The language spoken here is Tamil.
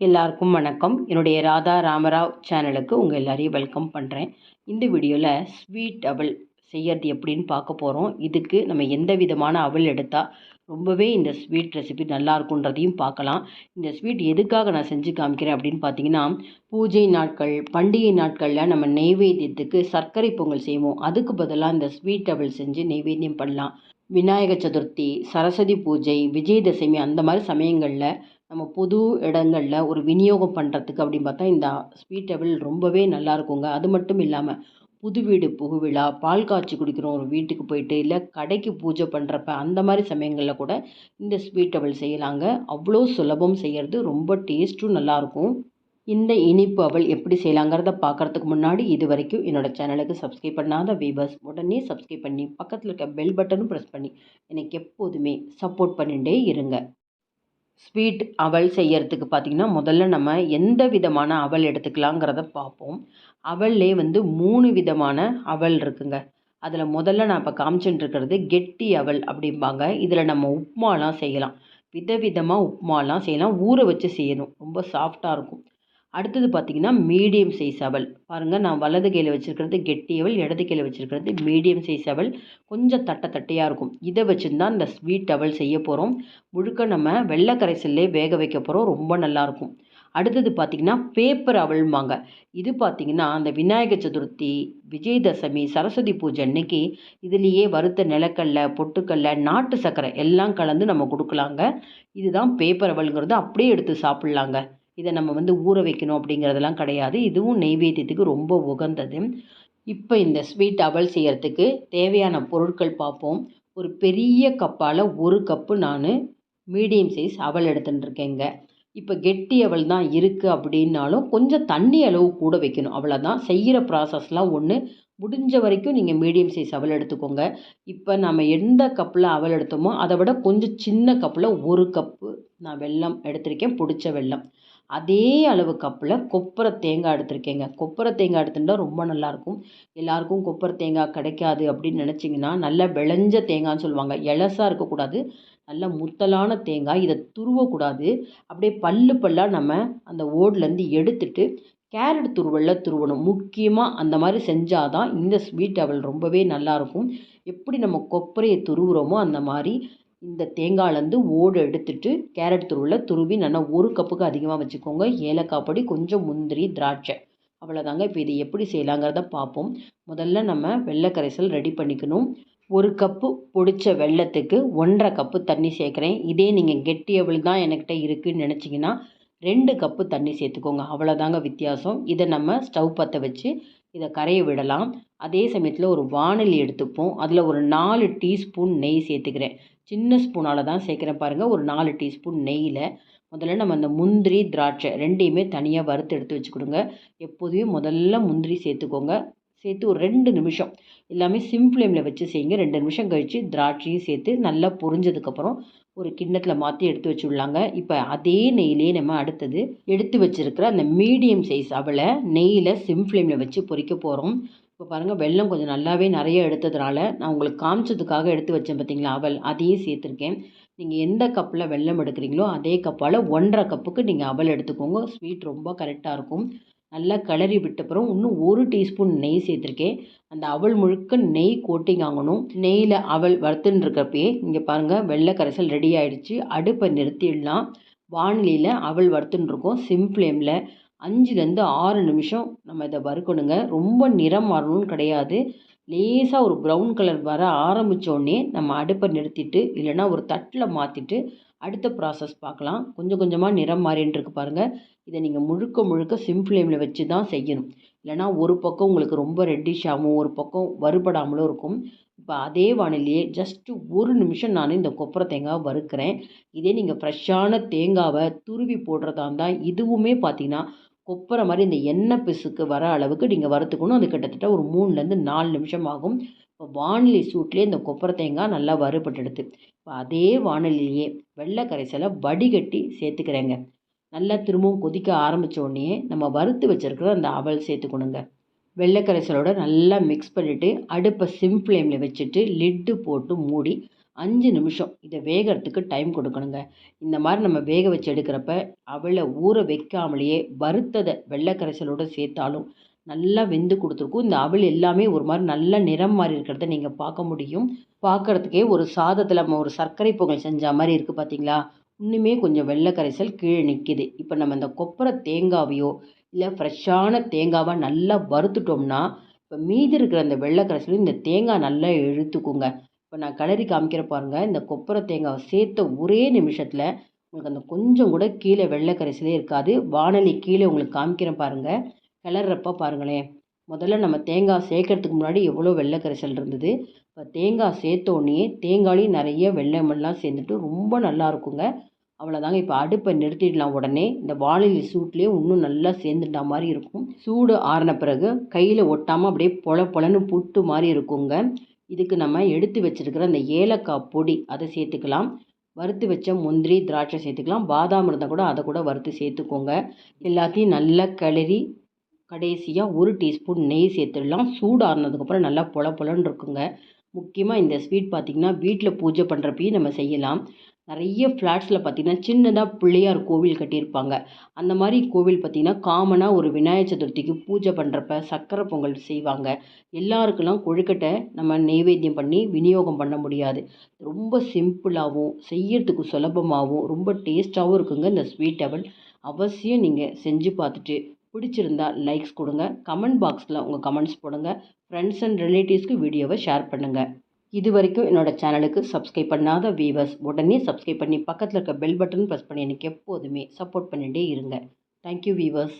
எல்லாருக்கும் வணக்கம். என்னுடைய ராதா ராமராவ் சேனலுக்கு உங்கள் எல்லாரையும் வெல்கம் பண்ணுறேன் இந்த வீடியோவில் ஸ்வீட் அவல் செய்யறது எப்படின்னு பார்க்க போகிறோம் இதுக்கு நம்ம எந்த விதமான அவல் எடுத்தால் ரொம்பவே இந்த ஸ்வீட் ரெசிபி நல்லா இருக்குன்றதையும் பார்க்கலாம். இந்த ஸ்வீட் எதுக்காக நான் செஞ்சு காமிக்கிறேன் அப்படின்னு பார்த்தீங்கன்னா பூஜை நாட்கள் பண்டிகை நாட்களில் நம்ம நெய்வேத்தியத்துக்கு சர்க்கரை பொங்கல் செய்வோம். அதுக்கு பதிலாக இந்த ஸ்வீட் அவல் செஞ்சு நெய்வேத்தியம் பண்ணலாம். விநாயக சதுர்த்தி சரஸ்வதி பூஜை விஜயதசமி அந்த மாதிரி சமயங்களில் நம்ம பொது இடங்களில் ஒரு விநியோகம் பண்ணுறதுக்கு அப்படின்னு பார்த்தா இந்த ஸ்வீட் டேபிள் ரொம்பவே நல்லா இருக்குங்க. அது மட்டும் இல்லாமல் புது வீடு புகுவிழா பால் காய்ச்சி குடிக்கிறோம் ஒரு வீட்டுக்கு போயிட்டு இல்லை கடைக்கு பூஜை பண்ணுறப்ப அந்த மாதிரி சமயங்களில் கூட இந்த ஸ்வீட் டேபிள் செய்யலாங்க. அவ்வளோ சுலபம் செய்கிறது ரொம்ப டேஸ்ட்டும் நல்லாயிருக்கும் இந்த இனிப்பு அவள் எப்படி செய்யலாங்கிறத பார்க்குறதுக்கு முன்னாடி இது வரைக்கும் என்னோடய சேனலுக்கு சப்ஸ்கிரைப் பண்ணாத வீவர்ஸ் உடனே சப்ஸ்கிரைப் பண்ணி பக்கத்தில் இருக்க பெல் பட்டனும் ப்ரெஸ் பண்ணி எனக்கு எப்போதுமே சப்போர்ட் பண்ணிகிட்டே இருங்க. ஸ்வீட் அவல் செய்யறதுக்கு பார்த்திங்கன்னா முதல்ல நம்ம எந்த விதமான அவல் எடுத்துக்கலாங்கிறத பார்ப்போம் அவல்லே வந்து மூணு விதமான அவல் இருக்குங்க. அதில் முதல்ல நான் இப்போ காமிச்சுட்டு இருக்கிறது கெட்டி அவல் அப்படிம்பாங்க. இதில் நம்ம உப்புமாலாம் செய்யலாம். விதவிதமாக உப்புமாலாம் செய்யலாம். ஊற வச்சு செய்யணும். ரொம்ப சாஃப்டாக இருக்கும். அடுத்தது பார்த்திங்கன்னா மீடியம் சைஸ் அவல். பாருங்கள் நான் வலது கையில் வச்சுருக்கிறது கெட்டி அவல் இடது கையில் வச்சுருக்கிறது மீடியம் சைஸ் அவல். கொஞ்சம் தட்டை தட்டையாக இருக்கும். இதை வச்சு தான் இந்த ஸ்வீட் அவல் செய்ய போகிறோம் முழுக்க நம்ம வெள்ளை கரைசல்லே வேக வைக்க போகிறோம் ரொம்ப நல்லாயிருக்கும் அடுத்தது பார்த்திங்கன்னா பேப்பர் அவள்மாங்க இது பார்த்திங்கன்னா அந்த விநாயகர் சதுர்த்தி விஜயதசமி சரஸ்வதி பூஜை அன்னைக்கு இதுலேயே வறுத்த நிலக்கல்ல பொட்டுக்கடலை நாட்டு சர்க்கரை எல்லாம் கலந்து நம்ம கொடுக்கலாங்க. இதுதான் பேப்பர் அவல்ங்கிறது. அப்படியே எடுத்து சாப்பிட்லாங்க. இதை நம்ம வந்து ஊற வைக்கணும் அப்படிங்கிறதெல்லாம் கிடையாது. இதுவும் நெய்வேத்தியத்துக்கு ரொம்ப உகந்தது. இப்போ இந்த ஸ்வீட் அவல் செய்கிறதுக்கு தேவையான பொருட்கள் பார்ப்போம். ஒரு பெரிய கப்பால் ஒரு கப்பு நான் மீடியம் சைஸ் அவல் எடுத்துட்டுருக்கேங்க இப்போ கெட்டி அவல் தான் இருக்குது அப்படின்னாலும் கொஞ்சம் தண்ணி அளவு கூட வைக்கணும். அவ்வளோதான் செய்கிற ப்ராசஸ்லாம் ஒன்று முடிஞ்ச வரைக்கும் நீங்கள் மீடியம் சைஸ் அவல் எடுத்துக்கோங்க. இப்போ நம்ம எந்த கப்பில் அவல் எடுத்தோமோ அதை விட கொஞ்சம் சின்ன கப்பில் ஒரு கப்பு நான் வெல்லம் எடுத்திருக்கேன். பிடிச்ச வெல்லம். அதே அளவு கப்பில் கொப்பரை தேங்காய் எடுத்திருக்கேங்க. கொப்பரை தேங்காய் எடுத்துட்டா ரொம்ப நல்லாயிருக்கும் எல்லாருக்கும் கொப்பரை தேங்காய் கிடைக்காது அப்படின்னு நினச்சிங்கன்னா நல்லா விளைஞ்ச தேங்காய்னு சொல்லுவாங்க. எலசாக இருக்கக்கூடாது. நல்ல முத்தலான தேங்காய். இதை துருவக்கூடாது. அப்படியே பல்லு பல்லாக நம்ம அந்த ஓட்லேருந்து எடுத்துட்டு கேரட் துருவலில் துருவணும். முக்கியமாக அந்த மாதிரி செஞ்சால் தான் இந்த ஸ்வீட் அவல் ரொம்பவே நல்லாயிருக்கும் எப்படி நம்ம கொப்பரையை துருவுறோமோ அந்த மாதிரி இந்த தேங்காயிலேருந்து ஓடு எடுத்துட்டு கேரட் துருவில் துருவி நல்லா ஒரு கப்புக்கு அதிகமாக வச்சுக்கோங்க. ஏலக்காய் பொடி கொஞ்சம் முந்திரி திராட்சை. அவ்வளோதாங்க இப்போ இது எப்படி செய்யலாங்கிறத பார்ப்போம் முதல்ல நம்ம வெள்ளை கரைசல் ரெடி பண்ணிக்கணும். ஒரு கப்பு பொடித்த வெள்ளத்துக்கு ஒன்றரை கப்பு தண்ணி சேர்க்குறேன். இதே நீங்கள் கெட்டி அவள் தான் என்கிட்ட இருக்குதுன்னு நினச்சிங்கன்னா ரெண்டு கப்பு தண்ணி சேர்த்துக்கோங்க. அவ்வளோதாங்க வித்தியாசம். இதை நம்ம ஸ்டவ் பற்ற வச்சு இதை கரைய விடலாம். அதே சமயத்தில் ஒரு வானலி எடுத்துப்போம். அதில் ஒரு நாலு டீஸ்பூன் நெய் சேர்த்துக்கிறேன். சின்ன ஸ்பூனால் தான் சேர்க்குறேன் பாருங்கள் ஒரு நாலு டீஸ்பூன் நெய்யில் முதல்ல நம்ம அந்த முந்திரி திராட்சை ரெண்டையுமே தனியாக வறுத்து எடுத்து வச்சுக்கிடுங்க. எப்போதுமே முதல்ல முந்திரி சேர்த்துக்கோங்க. சேர்த்து ஒரு ரெண்டு நிமிஷம் எல்லாமே சிம் ஃப்ளேமில் வச்சு செய்யுங்க. ரெண்டு நிமிஷம் கழித்து திராட்சையும் சேர்த்து நல்லா பொரிஞ்சதுக்கப்புறம் ஒரு கிண்ணத்தில் மாற்றி எடுத்து வச்சுடலாங்க. இப்போ அதே நெய்யிலே நம்ம அடுத்தது எடுத்து வச்சுருக்கிற அந்த மீடியம் சைஸ் அவளை நெய்யில் சிம் ஃப்ளேமில் வச்சு பொரிக்க போகிறோம் இப்போ பாருங்கள் வெள்ளம் கொஞ்சம் நல்லாவே நிறைய எடுத்ததுனால நான் உங்களுக்கு காமிச்சதுக்காக எடுத்து வச்சேன் பார்த்தீங்களா அவல் அதையும் சேர்த்துருக்கேன். நீங்கள் எந்த கப்பில் வெள்ளம் எடுக்கிறீங்களோ அதே கப்பால் ஒன்றரை கப்புக்கு நீங்கள் அவல் எடுத்துக்கோங்க. ஸ்வீட் ரொம்ப கரெக்டாக இருக்கும். நல்லா கிளறி விட்டப்புறம் இன்னும் ஒரு டீஸ்பூன் நெய் சேர்த்துருக்கேன். அந்த அவல் முழுக்க நெய் கோட்டிங் ஆகணும் நெய்யில் அவல் வறுத்துன்னு இருக்கிறப்பயே இங்கே பாருங்கள் வெள்ளை கரைசல் ரெடி ஆகிடுச்சு அடுப்பை நிறுத்திடலாம். வானிலையில் அவல் வறுத்துன்னு இருக்கோம். சிம் ஃப்ளேமில் அஞ்சுலேருந்து ஆறு நிமிஷம் நம்ம இதை வறுக்கணுங்க. ரொம்ப நிறம் மாறணும்னு கிடையாது. லேசாக ஒரு ப்ரௌன் கலர் வர ஆரம்பித்தோடனே நம்ம அடுப்பை நிறுத்திட்டு இல்லைனா ஒரு தட்டில் மாற்றிட்டு அடுத்த ப்ராசஸ் பார்க்கலாம். கொஞ்சம் கொஞ்சமாக நிறம் மாறின்ட்டுருக்கு பாருங்கள் இதை நீங்கள் முழுக்க முழுக்க சிம் ஃப்ளேமில் வச்சு தான் செய்யணும். இல்லைனா ஒரு பக்கம் உங்களுக்கு ரொம்ப ரெட்டிஷாகவும் ஒரு பக்கம் வறுபடாமலும் இருக்கும். இப்போ அதே வானிலையே ஜஸ்ட்டு ஒரு நிமிஷம் நான் இந்த கொப்பரை தேங்காவை வறுக்கிறேன். இதே நீங்கள் ஃப்ரெஷ்ஷான தேங்காவை துருவி போடுறதா இருந்தால் இதுவுமே பார்த்தீங்கன்னா கொப்புற மாதிரி இந்த எண்ணெய் பிசுக்கு வர அளவுக்கு நீங்கள் வறுத்துக்கணும். அது கிட்டத்தட்ட ஒரு மூணுலேருந்து நாலு நிமிஷம் ஆகும். இப்போ வானிலை சூட்லேயே இந்த கொப்பரை தேங்காய் நல்லா வறுபட்டுடுது. இப்போ அதே வானிலையே வெள்ளை கரைசலை வடிகட்டி சேர்த்துக்கிறேங்க. நல்லா திரும்பவும் கொதிக்க ஆரம்பித்தோடனே நம்ம வறுத்து வச்சுருக்கிற அந்த அவல் சேர்த்துக்கணுங்க. வெள்ளை கரைசலோட நல்லா மிக்ஸ் பண்ணிவிட்டு அடுப்பை சிம் ஃப்ளேமில் வச்சுட்டு லிட்டு போட்டு மூடி அஞ்சு நிமிஷம். இதை வேகிறதுக்கு டைம் கொடுக்கணுங்க. இந்த மாதிரி நம்ம வேக வச்சு எடுக்கிறப்ப அவளை ஊற வைக்காமலேயே வறுத்ததை வெள்ளை கரைசலோடு சேர்த்தாலும் நல்லா வெந்து கொடுத்துருக்கும். இந்த அவல் எல்லாமே ஒரு மாதிரி நல்ல நிறம் மாதிரி இருக்கிறத நீங்கள் பார்க்க முடியும். பார்க்குறதுக்கே ஒரு சாதத்தில் நம்ம ஒரு சர்க்கரை பொங்கல் செஞ்ச மாதிரி இருக்குது பார்த்தீங்களா இன்னுமே கொஞ்சம் வெள்ளை கரைசல் கீழே நிற்கிது இப்போ நம்ம இந்த கொப்பரை தேங்காவையோ இல்லை ஃப்ரெஷ்ஷான தேங்காவை நல்லா வறுத்துட்டோம்னா இப்போ மீதி இருக்கிற அந்த வெள்ளை கரைசலும் இந்த தேங்காய் நல்லா இழுத்துக்குங்க. இப்போ நான் கிளறி காமிக்கிறேன் பாருங்கள் இந்த கொப்பரை தேங்காவை சேர்த்த ஒரே நிமிஷத்தில் உங்களுக்கு அந்த கொஞ்சம் கூட கீழே வெள்ளை கரைசலே இருக்காது. வானொலி கீழே உங்களுக்கு காமிக்கிறேன் பாருங்கள் கிளறப்ப பாருங்களேன். முதல்ல நம்ம தேங்காய் சேர்க்கறதுக்கு முன்னாடி எவ்வளோ வெள்ளை கரைசல் இருந்தது? இப்போ தேங்காய் சேர்த்தோடனே தேங்காயிலையும் நிறைய வெள்ளமெல்லாம் சேர்ந்துட்டு ரொம்ப நல்லா இருக்குங்க. அவ்வளோதாங்க இப்போ அடுப்பை நிறுத்திடலாம் உடனே. இந்த வானிலை சூட்லேயே இன்னும் நல்லா சேர்ந்துட்டா மாதிரி இருக்கும். சூடு ஆறின பிறகு கையில் ஒட்டாமல் அப்படியே பொல பொலன்னு புட்டு மாதிரி இருக்குங்க. இதுக்கு நம்ம எடுத்து வச்சுருக்கிற அந்த ஏலக்காய் பொடி அதை சேர்த்துக்கலாம். வறுத்து வச்ச முந்திரி திராட்சை சேர்த்துக்கலாம். பாதாம் இருந்தால் கூட அதை கூட வறுத்து சேர்த்துக்கோங்க. எல்லாத்தையும் நல்லா கிளறி கடைசியாக ஒரு டீஸ்பூன் நெய் சேர்த்துடலாம். சூடானதுக்கப்புறம் நல்லா பொல பொலன்னு இருக்குங்க. முக்கியமாக இந்த ஸ்வீட் பார்த்திங்கன்னா வீட்டில் பூஜை பண்ணுறப்பையும் நம்ம செய்யலாம். நிறைய ஃப்ளாட்ஸில் பார்த்திங்கன்னா சின்னதாக பிள்ளையார் கோவில் கட்டியிருப்பாங்க. அந்த மாதிரி கோவில் பார்த்திங்கன்னா காமனாக ஒரு விநாயகர் சதுர்த்திக்கு பூஜை பண்ணுறப்ப சக்கரை பொங்கல் செய்வாங்க. எல்லாருக்கெல்லாம் கொழுக்கட்டை நம்ம நெய்வேத்தியம் பண்ணி விநியோகம் பண்ண முடியாது. ரொம்ப சிம்பிளாகவும் செய்யறதுக்கு சுலபமாகவும் ரொம்ப டேஸ்ட்டாகவும் இருக்குங்க இந்த ஸ்வீட் அவல் அவசியம் நீங்கள் செஞ்சு பார்த்துட்டு பிடிச்சிருந்தா லைக்ஸ் கொடுங்க. கமெண்ட் பாக்ஸில் உங்கள் கமெண்ட்ஸ் போடுங்க. ஃப்ரெண்ட்ஸ் அண்ட் ரிலேட்டிவ்ஸ்க்கு வீடியோவை ஷேர் பண்ணுங்கள் இது வரைக்கும் என்னோடய சேனலுக்கு சப்ஸ்கிரைப் பண்ணாத வீவர்ஸ் உடனே சப்ஸ்கிரைப் பண்ணி பக்கத்தில் இருக்க பெல் பட்டன் ப்ரெஸ் பண்ணி எனக்கு எப்போதுமே சப்போர்ட் பண்ணிகிட்டே இருங்க. Thank you viewers